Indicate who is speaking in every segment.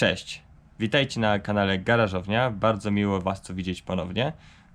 Speaker 1: Cześć, witajcie na kanale Garażownia, bardzo miło Was tu widzieć ponownie.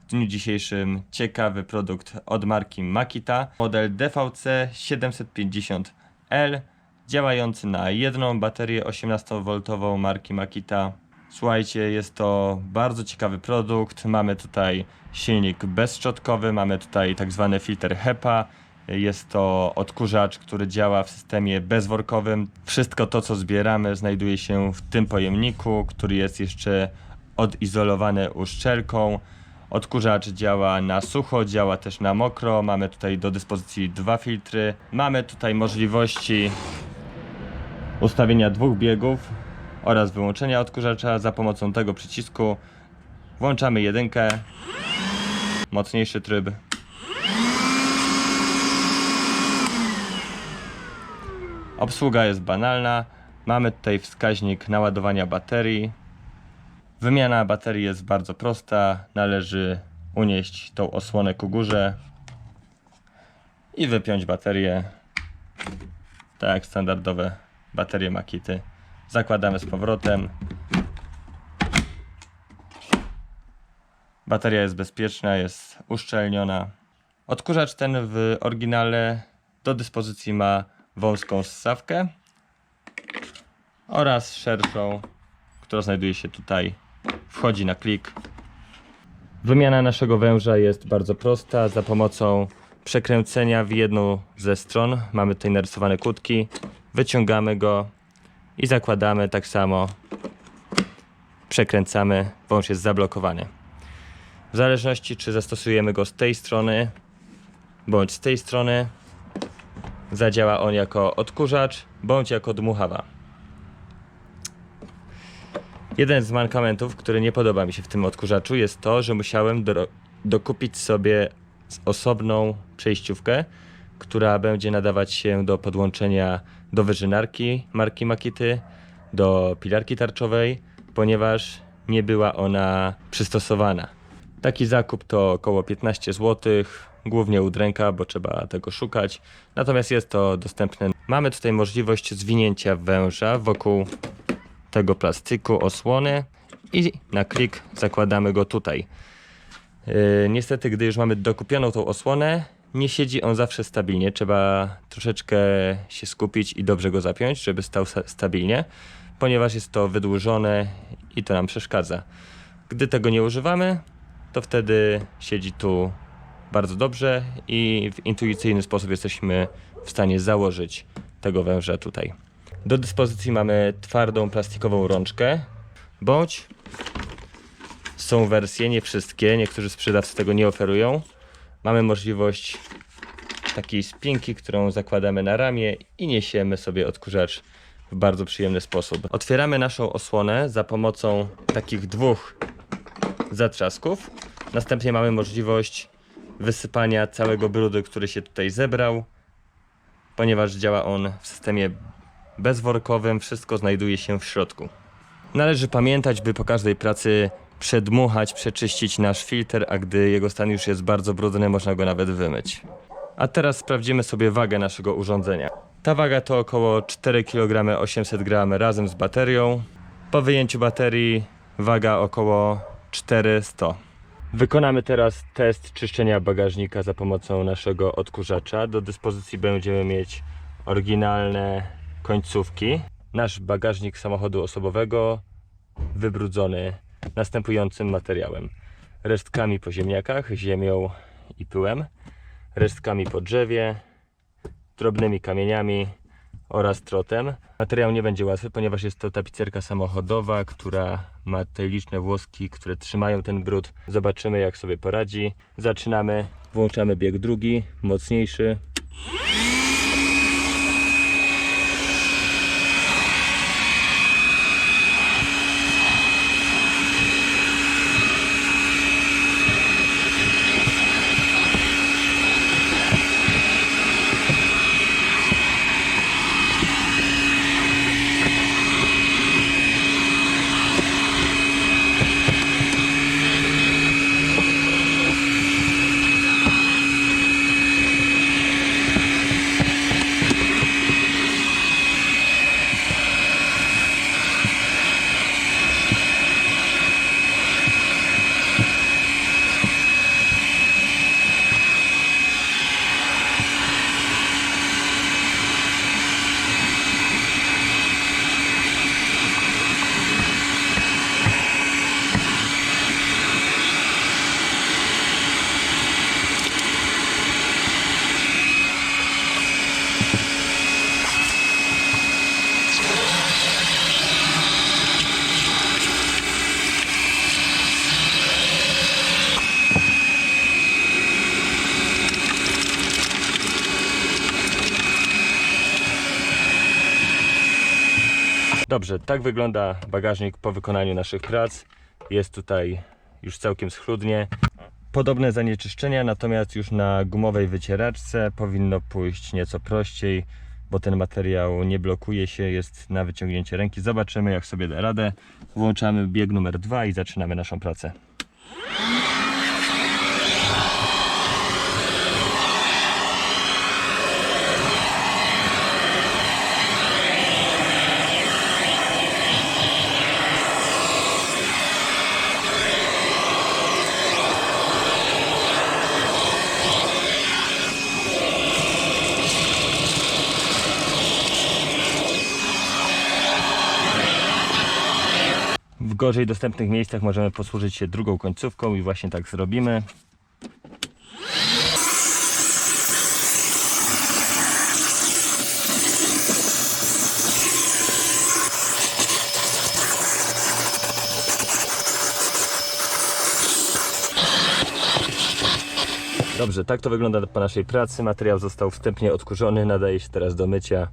Speaker 1: W dniu dzisiejszym ciekawy produkt od marki Makita, model DVC 750L, działający na jedną baterię 18V marki Makita. Słuchajcie, jest to bardzo ciekawy produkt, mamy tutaj silnik bezszczotkowy, mamy tutaj tak zwany filtr HEPA, jest to odkurzacz, który działa w systemie bezworkowym. Wszystko to, co zbieramy, znajduje się w tym pojemniku, który jest jeszcze odizolowany uszczelką. Odkurzacz działa na sucho, działa też na mokro. Mamy tutaj do dyspozycji dwa filtry. Mamy tutaj możliwości ustawienia dwóch biegów oraz wyłączenia odkurzacza za pomocą tego przycisku. Włączamy jedynkę, mocniejszy tryb, Obsługa jest banalna. Mamy tutaj wskaźnik naładowania baterii. Wymiana baterii jest bardzo prosta. Należy unieść tą osłonę ku górze i wypiąć baterię. Tak jak standardowe baterie Makity. Zakładamy z powrotem. Bateria jest bezpieczna, jest uszczelniona. Odkurzacz ten w oryginale do dyspozycji ma wąską ssawkę oraz szerszą, która znajduje się tutaj. Wchodzi na klik. Wymiana naszego węża jest bardzo prosta. Za pomocą przekręcenia w jedną ze stron mamy tutaj narysowane kutki. Wyciągamy go i zakładamy tak samo. Przekręcamy, wąż jest zablokowany. W zależności czy zastosujemy go z tej strony bądź z tej strony, zadziała on jako odkurzacz bądź jako dmuchawa. Jeden z mankamentów, który nie podoba mi się w tym odkurzaczu, jest to, że musiałem do, dokupić sobie osobną przejściówkę, która będzie nadawać się do podłączenia do wyżynarki marki Makity, do pilarki tarczowej, ponieważ nie była ona przystosowana. Taki zakup to około 15 zł, głównie udręka, bo trzeba tego szukać. Natomiast jest to dostępne. Mamy tutaj możliwość zwinięcia węża wokół tego plastiku, osłony i na klik zakładamy go tutaj. Yy, niestety, gdy już mamy dokupioną tą osłonę, nie siedzi on zawsze stabilnie. Trzeba troszeczkę się skupić i dobrze go zapiąć, żeby stał sta- stabilnie, ponieważ jest to wydłużone i to nam przeszkadza. Gdy tego nie używamy, to wtedy siedzi tu bardzo dobrze i w intuicyjny sposób jesteśmy w stanie założyć tego węża tutaj. Do dyspozycji mamy twardą plastikową rączkę, bądź są wersje, nie wszystkie, niektórzy sprzedawcy tego nie oferują. Mamy możliwość takiej spinki, którą zakładamy na ramię i niesiemy sobie odkurzacz w bardzo przyjemny sposób. Otwieramy naszą osłonę za pomocą takich dwóch zatrzasków. Następnie mamy możliwość wysypania całego brudu, który się tutaj zebrał. Ponieważ działa on w systemie bezworkowym, wszystko znajduje się w środku. Należy pamiętać, by po każdej pracy przedmuchać, przeczyścić nasz filtr, a gdy jego stan już jest bardzo brudny, można go nawet wymyć. A teraz sprawdzimy sobie wagę naszego urządzenia. Ta waga to około 4 kg 800 g razem z baterią. Po wyjęciu baterii waga około 400. Wykonamy teraz test czyszczenia bagażnika za pomocą naszego odkurzacza. Do dyspozycji będziemy mieć oryginalne końcówki. Nasz bagażnik samochodu osobowego wybrudzony następującym materiałem: resztkami po ziemniakach, ziemią i pyłem, resztkami po drzewie, drobnymi kamieniami oraz trotem. Materiał nie będzie łatwy, ponieważ jest to tapicerka samochodowa, która ma tutaj liczne włoski, które trzymają ten brud. Zobaczymy jak sobie poradzi. Zaczynamy, włączamy bieg drugi, mocniejszy. Dobrze, tak wygląda bagażnik po wykonaniu naszych prac. Jest tutaj już całkiem schludnie. Podobne zanieczyszczenia, natomiast już na gumowej wycieraczce powinno pójść nieco prościej, bo ten materiał nie blokuje się, jest na wyciągnięcie ręki. Zobaczymy jak sobie da radę. Włączamy bieg numer dwa i zaczynamy naszą pracę. Gorzej dostępnych miejscach możemy posłużyć się drugą końcówką i właśnie tak zrobimy. Dobrze, tak to wygląda po naszej pracy. Materiał został wstępnie odkurzony, nadaje się teraz do mycia.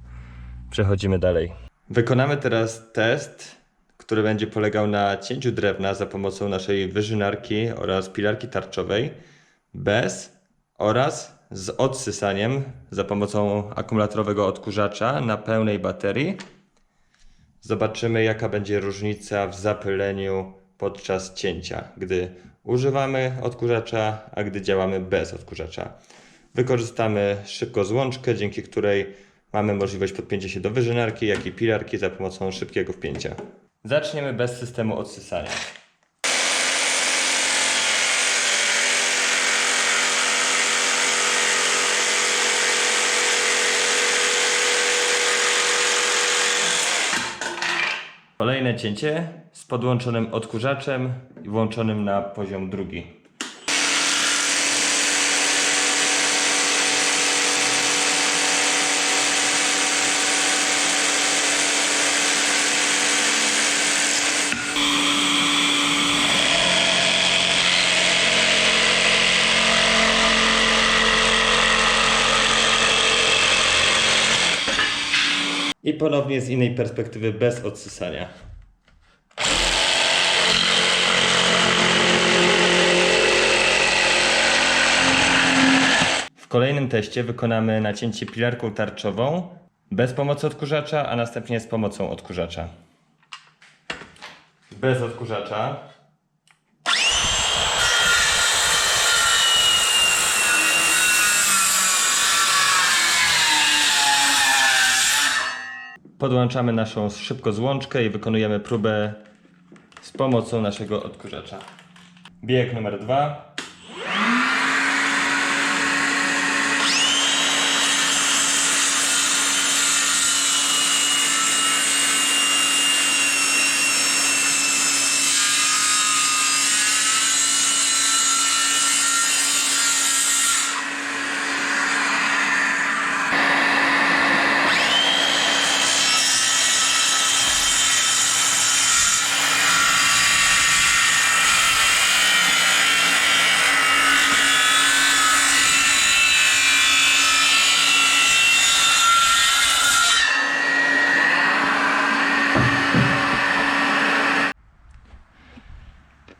Speaker 1: Przechodzimy dalej. Wykonamy teraz test, który będzie polegał na cięciu drewna za pomocą naszej wyżynarki oraz pilarki tarczowej bez oraz z odsysaniem za pomocą akumulatorowego odkurzacza na pełnej baterii. Zobaczymy jaka będzie różnica w zapyleniu podczas cięcia, gdy używamy odkurzacza, a gdy działamy bez odkurzacza. Wykorzystamy szybko złączkę, dzięki której mamy możliwość podpięcia się do wyżynarki, jak i pilarki za pomocą szybkiego wpięcia. Zaczniemy bez systemu odsysania. Kolejne cięcie z podłączonym odkurzaczem i włączonym na poziom drugi. Ponownie z innej perspektywy bez odsysania. W kolejnym teście wykonamy nacięcie pilarką tarczową bez pomocy odkurzacza, a następnie z pomocą odkurzacza. Bez odkurzacza. Podłączamy naszą szybko złączkę i wykonujemy próbę z pomocą naszego odkurzacza. Bieg numer dwa.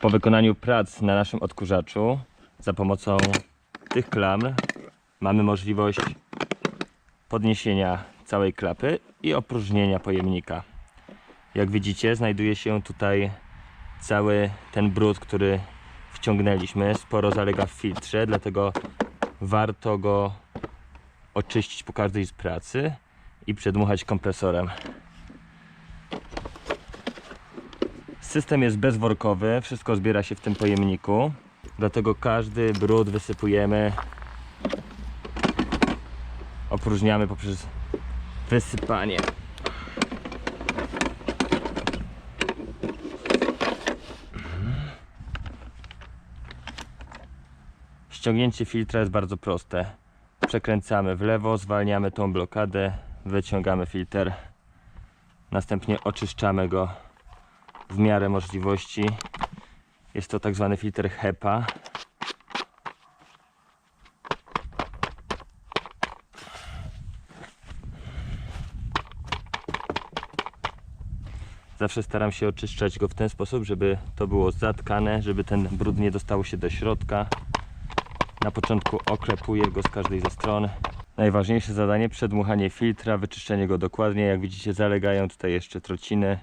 Speaker 1: Po wykonaniu prac na naszym odkurzaczu za pomocą tych klam mamy możliwość podniesienia całej klapy i opróżnienia pojemnika. Jak widzicie, znajduje się tutaj cały ten brud, który wciągnęliśmy. Sporo zalega w filtrze, dlatego warto go oczyścić po każdej z pracy i przedmuchać kompresorem. System jest bezworkowy, wszystko zbiera się w tym pojemniku, dlatego każdy brud wysypujemy, opróżniamy poprzez wysypanie. Ściągnięcie filtra jest bardzo proste. Przekręcamy w lewo, zwalniamy tą blokadę, wyciągamy filtr, następnie oczyszczamy go w miarę możliwości. Jest to tak zwany filtr HEPA. Zawsze staram się oczyszczać go w ten sposób, żeby to było zatkane, żeby ten brud nie dostało się do środka. Na początku oklepuję go z każdej ze stron. Najważniejsze zadanie przedmuchanie filtra, wyczyszczenie go dokładnie. Jak widzicie zalegają tutaj jeszcze trociny.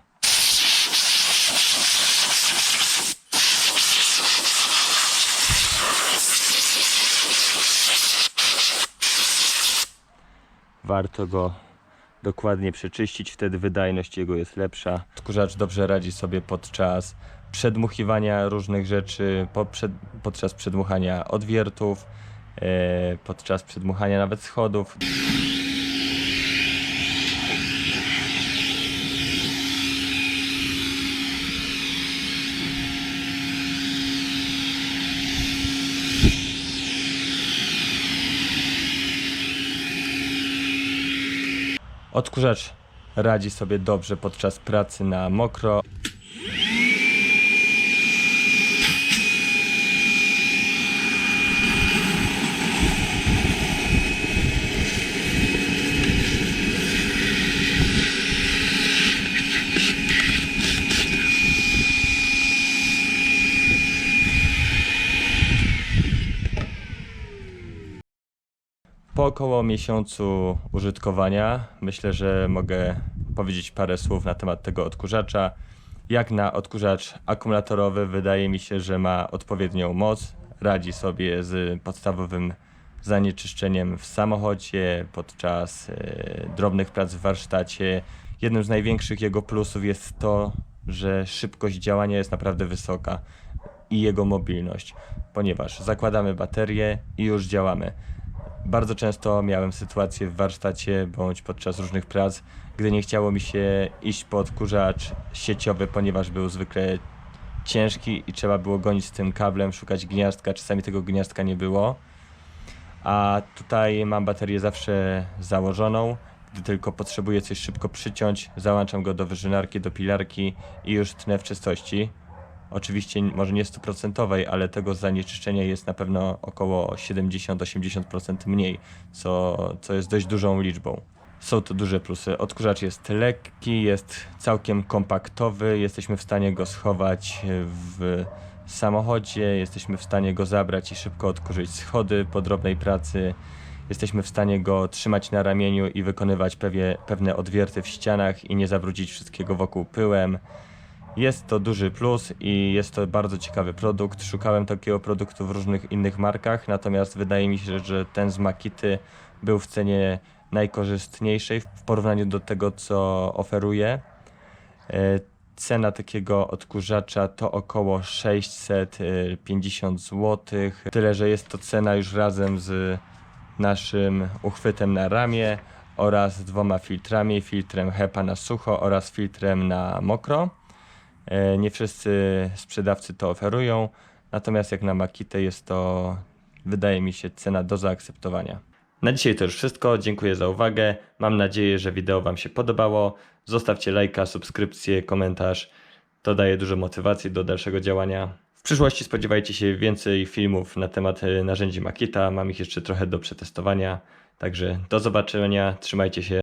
Speaker 1: Warto go dokładnie przeczyścić, wtedy wydajność jego jest lepsza. Odkurzacz dobrze radzi sobie podczas przedmuchiwania różnych rzeczy, podczas przedmuchania odwiertów, e, podczas przedmuchania nawet schodów. Odkurzacz radzi sobie dobrze podczas pracy na mokro. Po około miesiącu użytkowania myślę, że mogę powiedzieć parę słów na temat tego odkurzacza. Jak na odkurzacz akumulatorowy wydaje mi się, że ma odpowiednią moc, radzi sobie z podstawowym zanieczyszczeniem w samochodzie podczas e, drobnych prac w warsztacie. Jednym z największych jego plusów jest to, że szybkość działania jest naprawdę wysoka i jego mobilność, ponieważ zakładamy baterię i już działamy. Bardzo często miałem sytuację w warsztacie bądź podczas różnych prac, gdy nie chciało mi się iść po odkurzacz sieciowy, ponieważ był zwykle ciężki i trzeba było gonić z tym kablem, szukać gniazdka, czasami tego gniazdka nie było. A tutaj mam baterię zawsze założoną. Gdy tylko potrzebuję coś szybko przyciąć, załączam go do wyżynarki, do pilarki i już tnę w czystości. Oczywiście może nie stuprocentowej, ale tego zanieczyszczenia jest na pewno około 70-80% mniej, co, co jest dość dużą liczbą. Są to duże plusy. Odkurzacz jest lekki, jest całkiem kompaktowy, jesteśmy w stanie go schować w samochodzie, jesteśmy w stanie go zabrać i szybko odkurzyć schody po drobnej pracy. Jesteśmy w stanie go trzymać na ramieniu i wykonywać pewie, pewne odwierty w ścianach i nie zabrudzić wszystkiego wokół pyłem. Jest to duży plus i jest to bardzo ciekawy produkt. Szukałem takiego produktu w różnych innych markach, natomiast wydaje mi się, że ten z Makity był w cenie najkorzystniejszej w porównaniu do tego, co oferuje. E, Cena takiego odkurzacza to około 650 zł. Tyle, że jest to cena już razem z naszym uchwytem na ramię oraz dwoma filtrami, filtrem HEPA na sucho oraz filtrem na mokro. E, Nie wszyscy sprzedawcy to oferują, natomiast jak na Makitę jest to, wydaje mi się, cena do zaakceptowania. Na dzisiaj to już wszystko. Dziękuję za uwagę. Mam nadzieję, że wideo Wam się podobało. Zostawcie lajka, subskrypcję, komentarz. To daje dużo motywacji do dalszego działania. W przyszłości spodziewajcie się więcej filmów na temat e, narzędzi Makita. Mam ich jeszcze trochę do przetestowania. Także do zobaczenia. Trzymajcie się.